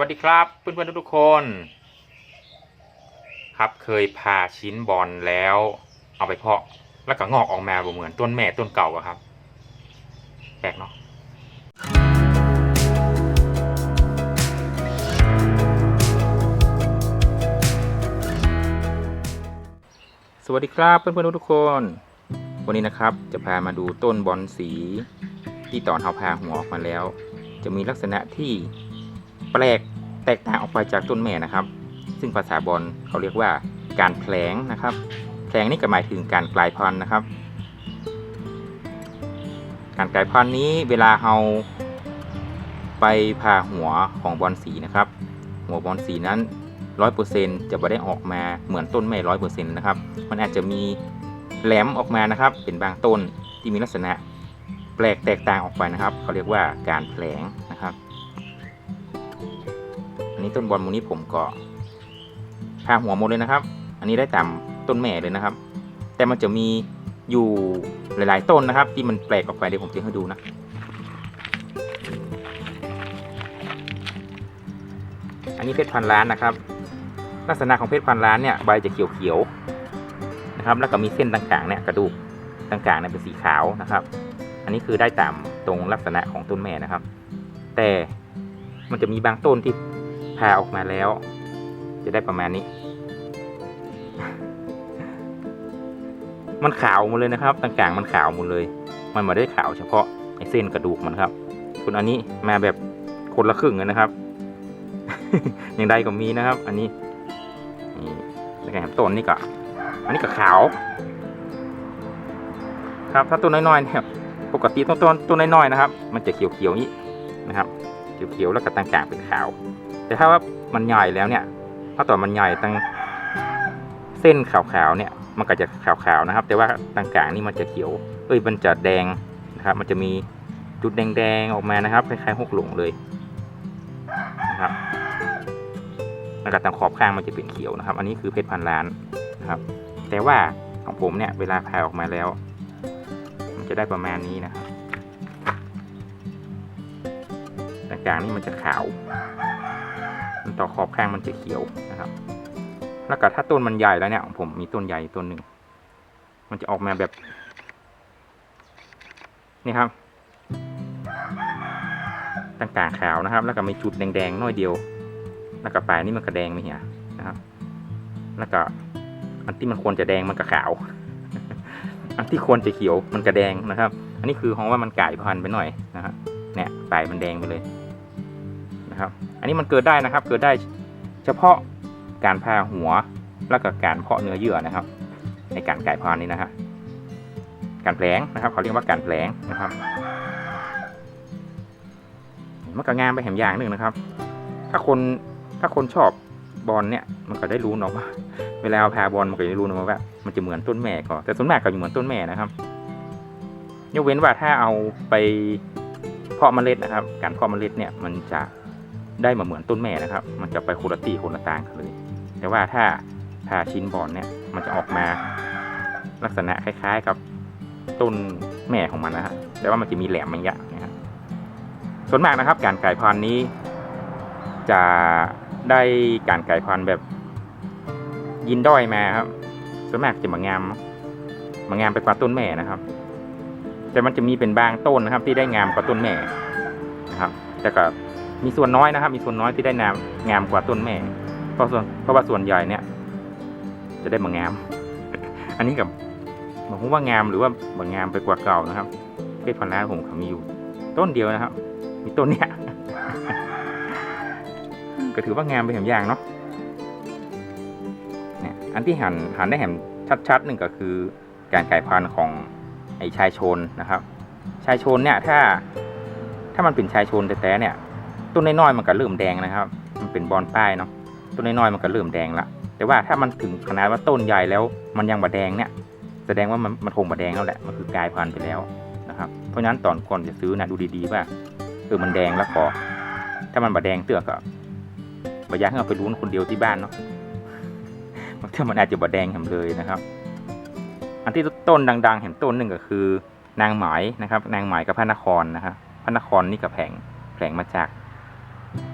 วัสดีครับเพื่อนๆทุกๆคน ครับเคยพาชิ้นบอลแล้ว เอาไปเพาะแล้วก็งอกออกมาเหมือนต้นแม่ต้นเก่าอะครับแปลกเนาะสวัสดีครับเพื่อนๆทุกคน วันนี้นะครับจะพามาดูต้นบอลสี ที่ตอนเขาพาหัวออกมาแล้ว จะมีลักษณะที่ ปลกแตกต่างออกไปจากต้นแม่นะครับ ซึ่งภาษาบอลเขาเรียกว่าการแผลงนะครับแผลงนี่ก็หมายถึงการกลายพันธุ์นะครับ การกลายพันธุ์นี้เวลาเราไปผ่าหัวของบอลสีนะครับ หัวบอลสีนั้นร้อยเปอร์เซ็นจะไม่ได้ออกมาเหมือนต้นแม่ร้อยเปอร์เซ็นต์นะครับ มันอาจจะมีแหลมออกมานะครับ เป็นบางต้นที่มีลักษณะแปลกแตกต่างออกไปนะครับ เขาเรียกว่าการแผลง นี้ต้นบอลมูนี้ผมก็ผ่าหัวหมดเลยนะครับ อันนี้ได้ตามต้นแม่เลยนะครับ แต่มันจะมีอยู่หลาย ๆ ต้นนะครับ ที่มันแปลกออกไปเดี๋ยวผมจะให้ดูนะอันนี้เพชรพันล้านนะครับ ลักษณะของเพชรพันล้านเนี่ยใบจะเขียวๆนะครับ แล้วก็มีเส้นต่างๆเนี่ยกระดูกต่างๆเนี่ยเป็นสีขาวนะครับ อันนี้คือได้ตามตรงลักษณะของต้นแม่นะครับ แต่มันจะมีบางต้นที่ พาออกมาแล้ว จะได้ประมาณนี้ มันขาวหมดเลยนะครับต่างๆมันขาวหมดเลย มันมาได้ขาวเฉพาะไอเส้นกระดูกมันครับส่วนอันนี้มาแบบคนละครึ่งเลยนะครับ อย่างใดก็มีนะครับ อันนี้นี่แล้วก็ต้นนี่ก็อันนี้ก็ขาว ครับถ้าต้นน้อยๆเนี่ยปกติต้นต้นต้นน้อยๆนะครับ มันจะเขียวๆนี้นะครับเขียวๆแล้วก็ต่างๆเป็นขาว แต่ถ้าว่ามันใหญ่แล้วเนี่ย ถ้าต่อมันใหญ่ตั้งเส้นขาวๆเนี่ย มันก็จะขาวๆนะครับ แต่ว่าต่างๆนี่มันจะเขียว เอ้ย มันจะแดงนะครับ มันจะมีจุดแดงๆออกมานะครับ คล้ายๆหกหลงเลยนะครับแล้วก็ตรงขอบข้างมันจะเป็นเขียวนะครับ อันนี้คือเพชรพันล้านนะครับ แต่ว่าของผมเนี่ยเวลาพายออกมาแล้ว มันจะได้ประมาณนี้นะครับต่างๆนี่มันจะขาว ต่อขอบข้างมันจะเขียวนะครับ แล้วก็ถ้าต้นมันใหญ่แล้วเนี่ยผมมีต้นใหญ่ต้นหนึ่ง มันจะออกมาแบบ นี่ครับต่างๆขาวนะครับ แล้วก็มีจุดแดงๆน้อยเดียว แล้วก็ปลายนี่มันก็แดงไม่เหียนะครับ แล้วก็อันที่มันควรจะแดงมันก็ขาว อันที่ควรจะเขียวมันก็แดงนะครับ อันนี้คือของว่ามันกลายพันธุ์ไปหน่อยนะครับเนี่ยปลายมันแดงไปเลย นะครับ อันนี้มันเกิดได้นะครับ เกิดได้เฉพาะการผ่าหัวแล้วก็การเพาะเนื้อเยื่อนะครับ ในการกลายพันธุ์นี้นะฮะการแผลงนะครับ เขาเรียกว่าการแผลงนะครับมันก็งามไปแหมอย่างหนึ่งนะครับ ถ้าคนถ้าคนชอบบอลเนี่ยมันก็ได้รู้เนาะว่าเวลาเอาพาบอลมันก็จะรู้เนาะว่ามันจะเหมือนต้นแม่ก่อแต่ส่วนมากก็อยู่เหมือนต้นแม่นะครับยกเว้นว่าถ้าเอาไปเพาะเมล็ดนะครับ การเพาะเมล็ดเนี่ยมันจะ ได้มาเหมือนต้นแม่นะครับ มันจะไปคนละตีคนละต่างกันเลย แต่ว่าถ้าพาชิ้นบอลเนี่ยมันจะออกมาลักษณะคล้ายๆ กับต้นแม่ของมันนะครับแต่ว่ามันจะมีแหลมมันยะนะครับส่วนมากนะครับ การกลายพันธุ์นี้ จะได้การกลายพันธุ์แบบยินด้อยมาครับ ส่วนมากจะมางามมางามไปกว่าต้นแม่นะครับ แต่มันจะมีเป็นบางต้นนะครับ ที่ได้งามกว่าต้นแม่นะครับ แต่ก็ มีส่วนน้อยนะครับ มีส่วนน้อยที่ได้งามงามกว่าต้นแม่ เพราะส่วนเพราะว่าส่วนใหญ่เนี่ย จะได้มางงาม อันนี้กับผมว่างามหรือว่าบางงามไปกว่าเก่านะครับเพชรพันล้านผมเขามีอยู่ ต้นเดียวนะครับ มีต้นเนี้ยก็ถือว่างามไปแหมอย่างเนาะเนี่ยอันที่หันหันได้เห็นชัดๆหนึ่งก็คือ การกลายพันธุ์ของไอ้ชายโชนนะครับ ชายโชนเนี่ยถ้าถ้ามันเป็นชายโชนแต่ๆเนี่ย ต้นน้อยๆมันก็เริ่มแดงนะครับ มันเป็นบอลป้ายเนาะต้นน้อยๆมันก็เริ่มแดงละแต่ว่าถ้ามันถึงขนาดว่าต้นใหญ่แล้ว มันยังบะแดงเนี่ยแสดงว่ามันมันคงบะแดงแล้วแหละมันคือกลายพันธุ์ไปแล้วนะครับเพราะฉะนั้นตอนก่อนจะซื้อนะดูดีๆว่าเออมันแดงแล้วก็ถ้ามันบะแดงเตือกก็บะอยากให้เอาไปรุ้นคนเดียวที่บ้านเนาะบางทีมันอาจจะบดแดงเห็นเลยนะครับ อันที่ต้นดัง ๆ เห็นต้นหนึ่งก็คือ นางหมายนะครับ นางหมายกับพระนครนะครับพระนครนี่กับแผงแผงมาจาก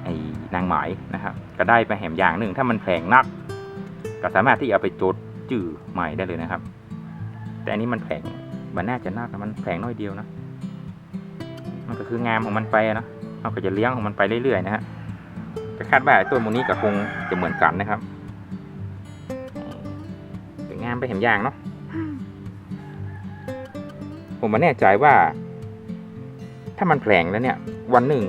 ไอ้นางหมายนะครับก็ได้ไปแหมอย่างหนึ่งถ้ามันแพงนัก ก็สามารถที่เอาไปโจดจื่อใหม่ได้เลยนะครับ แต่อันนี้มันแพงมันน่าจะนักมันแพงน้อยเดียวนะมันก็คืองามของมันไปนะเราก็จะเลี้ยงของมันไปเรื่อยๆนะฮะก็คาดว่าต้นโมนี้ก็คงจะเหมือนกันนะครับสวยงามไปแหมอย่างเนาะผมมาแน่ใจว่า ถ้ามันแผลงแล้วเนี่ย วันหนึ่ง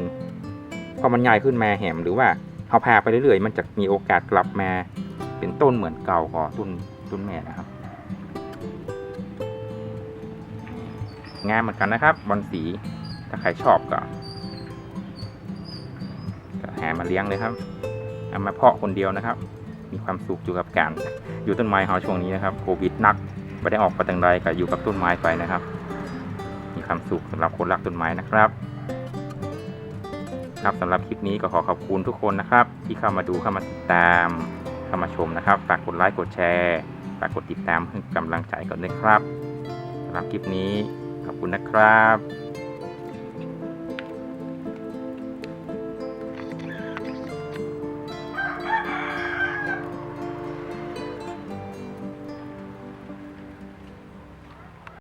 พอมันใหญ่ขึ้นมาแหมหรือว่าเอาพาไปเรื่อยๆ มันจะมีโอกาสกลับมาเป็นต้นเหมือนเก่าของต้นต้นแม่นะครับ งามเหมือนกันนะครับบอลสีถ้าใครชอบก็ก็หามาเลี้ยงเลยครับเอามาเพาะคนเดียวนะครับ มีความสุขอยู่กับการอยู่ต้นไม้เฮาช่วงนี้นะครับโควิดหนักไม่ได้ออกไปต่างใดก็อยู่กับต้นไม้ไปนะครับ มีความสุขสำหรับคนรักต้นไม้นะครับ ครับสำหรับคลิปนี้ก็ขอขอบคุณทุกคนนะครับ ที่เข้ามาดูเข้ามาติดตามเข้ามาชมนะครับฝากกดไลค์กดแชร์ฝากกดติดตามเพื่อกำลังใจก่อนด้วยครับสำหรับคลิปนี้ขอบคุณนะครับ